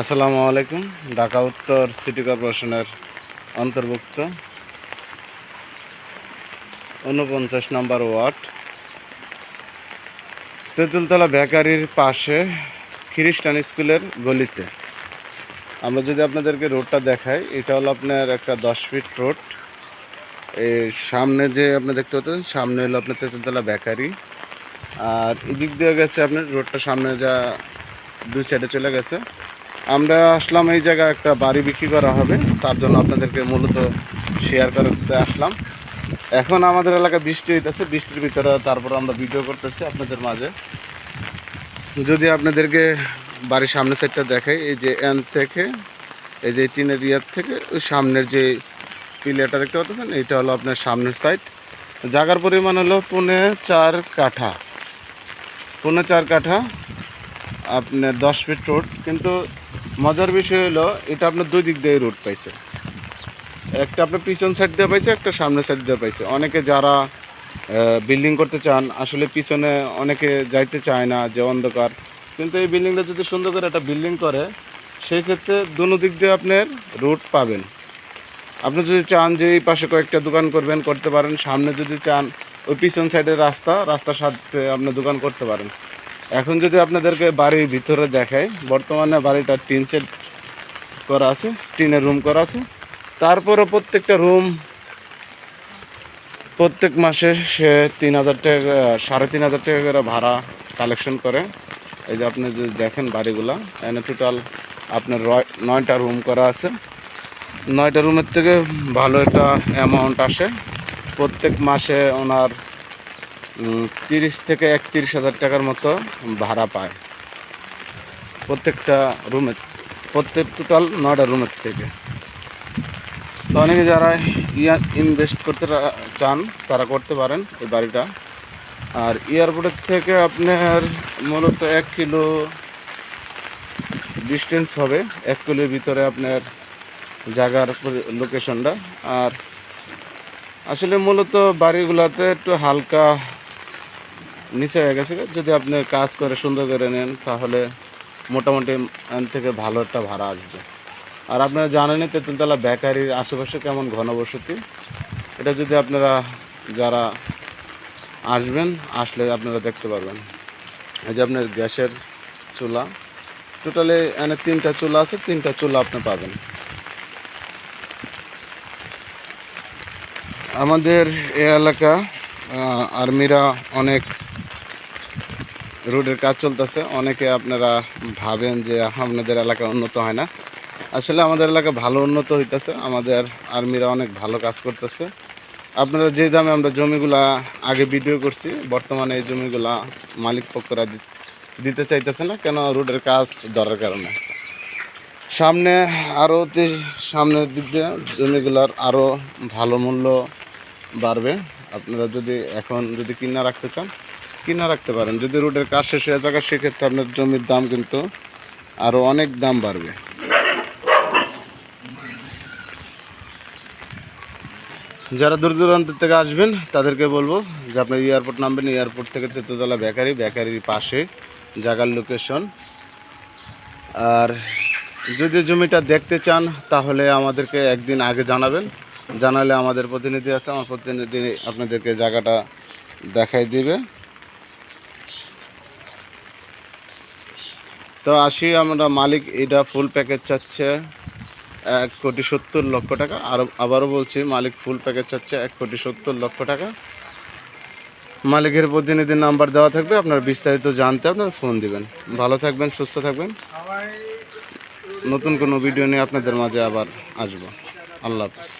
আসসালামু আলাইকুম, ঢাকা উত্তর সিটি কর্পোরেশনের অন্তর্ভুক্ত। উনপঞ্চাশ নম্বর ওয়ার্ড। তেঁতুলতলা বেকারির পাশে খ্রিস্টান স্কুলের গলিতে। আমরা যদি আপনাদেরকে রোডটা দেখাই, এটা হলো আপনার একটা দশ ফিট রোড। এই সামনে যে আপনি দেখতে পাচ্ছেন, সামনে হলো আপনার তেঁতুলতলা বেকারি। আর এদিক দিয়ে গেছে আপনার, রোডটা সামনে যা দুই সাইডে চলে গেছে। আমরা আসলাম এই জায়গায় একটা বাড়ি বিক্রি করা হবে। তার জন্য আপনাদেরকে মূলত শেয়ার করতে আসলাম। এখন আমাদের এলাকায় বৃষ্টি হইতেছে, বৃষ্টির ভিতরে তারপর আমরা ভিডিও করতেছি আপনাদের মাঝে। যদি আপনাদেরকে বাড়ির সামনের সাইডটা দেখাই, এই যে এন থেকে, এই যে টিনের ইয়ার থেকে, ওই সামনের যে পিলিয়ারটা দেখতে পাচ্ছেন এইটা হলো আপনার সামনের সাইড জায়গার পরিমাণ হলো পুনে চার কাঠা। পুনে চার কাঠা, আপনার দশ ফিট রোড কিন্তু মজার বিষয় হলো, এটা আপনার দুই দিক দিয়ে রোড পাইছে। একটা আপনার পিছন সাইড দিয়ে পাইছে, একটা সামনের সাইড দিয়ে পাইছে। অনেকে যারা বিল্ডিং করতে চান, আসলে পিছনে অনেকে যাইতে চায় না, যে অন্ধকার। কিন্তু এই বিল্ডিংটা যদি সুন্দর করে একটা বিল্ডিং করে সেই ক্ষেত্রে দুনো দিক দিয়ে আপনার রোড পাবেন। আপনি যদি চান যে এই পাশে কয়েকটা দোকান করবেন, করতে পারেন। সামনে যদি চান, ওই পিছন সাইডের রাস্তা, রাস্তার সাথে আপনি দোকান করতে পারেন। এখন যদি আপনাদেরকে বাড়ির ভিতরে দেখাই, বর্তমানে বাড়িটা টিন সেট করা আছে, টিনের রুম করা আছে। তারপরে প্রত্যেকটা রুম প্রত্যেক মাসে সে তিন হাজার টাকা, সাড়ে তিন হাজার টাকা করে ভাড়া কালেকশন করে। এই যে আপনি যদি দেখেন বাড়িগুলা এনে টোটাল আপনার নয়টা রুম করা আছে। নয়টা রুমের থেকে ভালো একটা অ্যামাউন্ট আসে। প্রত্যেক মাসে ওনার তিরিশ থেকে একত্রিশ হাজার টাকার মতো ভাড়া পায়। প্রত্যেকটা রুমের প্রত্যেক টোটাল নয়টা রুমের থেকে। তো অনেকে যারা ইয়া ইনভেস্ট করতে চান, তারা করতে পারেন এই বাড়িটা। আর এয়ারপোর্টের থেকে আপনার মূলত এক কিলো ডিস্টেন্স হবে। এক কিলোর ভিতরে আপনার জায়গার লোকেশনটা আর আসলে মূলত বাড়িগুলোতে একটু হালকা নিচে হয়ে গেছে। যদি আপনি কাজ করে সুন্দর করে নেন, তাহলে মোটামুটি থেকে ভালো একটা ভাড়া আসবে। আর আপনারা জানেনই তেঁতুলতলা বেকারির আশেপাশে কেমন ঘনবসতি। এটা যদি আপনারা যারা আসবেন, আসলে আপনারা দেখতে পারবেন। এই যে আপনার গ্যাসের চুলা। টোটালি এখানে তিনটা চুলা আছে, তিনটা চুলা আপনি পাবেন। আমাদের এ এলাকা আর্মিরা অনেক রোডের কাজ চলতেছে। অনেকে আপনারা ভাবেন যে আপনাদের এলাকা উন্নত হয় না। আসলে আমাদের এলাকা ভালো উন্নত হইতেছে। আমাদের আর্মিরা অনেক ভালো কাজ করতেছে। আপনারা যে দামে আমরা জমিগুলা আগে ভিডিও করছি, বর্তমানে এই জমিগুলা মালিক পক্ষরা দিতে চাইতেছে না, কেন রোডের কাজ ধরার কারণে। সামনে আরও সামনের দিক দিয়ে জমিগুলার আরও ভালো মূল্য বাড়বে। আপনারা যদি এখন যদি কিনা রাখতে চান কিনা রাখতে পারেন। যদি রোডের কাজ শেষ হয়ে যায় সেক্ষেত্রে আপনার জমির দাম কিন্তু আরও অনেক দাম বাড়বে। যারা দূর দূরান্ত থেকে আসবেন, তাদেরকে বলব যে আপনার এয়ারপোর্ট নামবেন। এয়ারপোর্ট থেকে তেতুতলা বেকারি, বেকারির পাশে জায়গার লোকেশন আর যদি জমিটা দেখতে চান, তাহলে আমাদেরকে একদিন আগে জানাবেন। জানালে আমাদের প্রতিনিধি আছে, আমার প্রতিনিধি আপনাদেরকে জায়গাটা দেখাই দিবে। তো আসি আমরা মালিক এটা ফুল প্যাকেজ চাচ্ছে এক কোটি সত্তর লক্ষ টাকা। আর আবারও বলছি মালিক ফুল প্যাকেজ চাচ্ছে এক কোটি সত্তর লক্ষ টাকা। মালিকের প্রতিনিধির নাম্বার দেওয়া থাকবে আপনার বিস্তারিত জানতে আপনার ফোন দিবেন। ভালো থাকবেন সুস্থ থাকবেন। নতুন কোনো ভিডিও নিয়ে আপনাদের মাঝে আবার আসব। আল্লাহ হাফিজ।